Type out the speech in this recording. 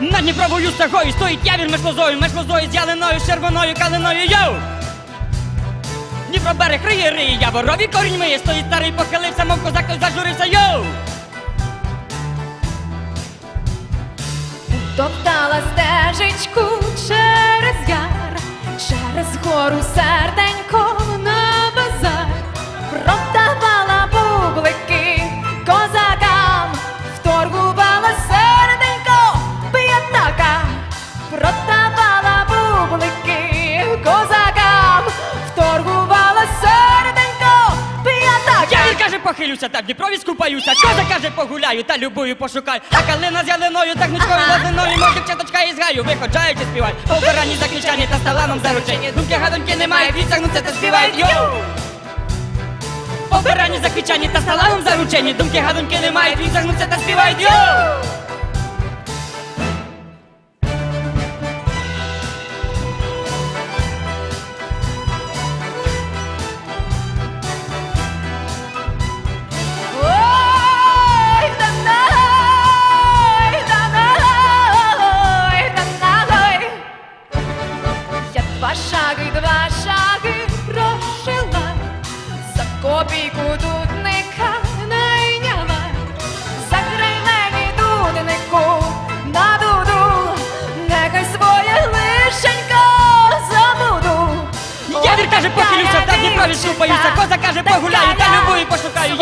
над Дніпровою стагою стоїть явір меж лозою, меж лозою з ялиною, червоною калиною, йоу! Дніпро берег риє, риє, яворові корінь миє, стоїть старий, похилився, мов козак, той зажурився, йоу! Топтала стежечку через яр, через гору серденько похилюся, та в Дніпрові скупаюся, коза закаже погуляю, та любую пошукаю, а калина з ялиною, та гнучкою лозиною, мов дівчаточка із гаю, виходжаючи співають, обирані закричані та сталаном заручені, думки гадоньки немає, відсягнуться та співають, йоу! Обирані закричані та сталаном заручені, думки гадоньки немає, відсягнуться та співають, йоу! Два шаги, два шаги прошила, за копійку дудника найняла, заграй мені дуднику на дуду, нехай своє лишенько забуду. Явір каже, похилюся, та в Дніпрові скупаюся, коза каже, погуляю, та любую пошукаю.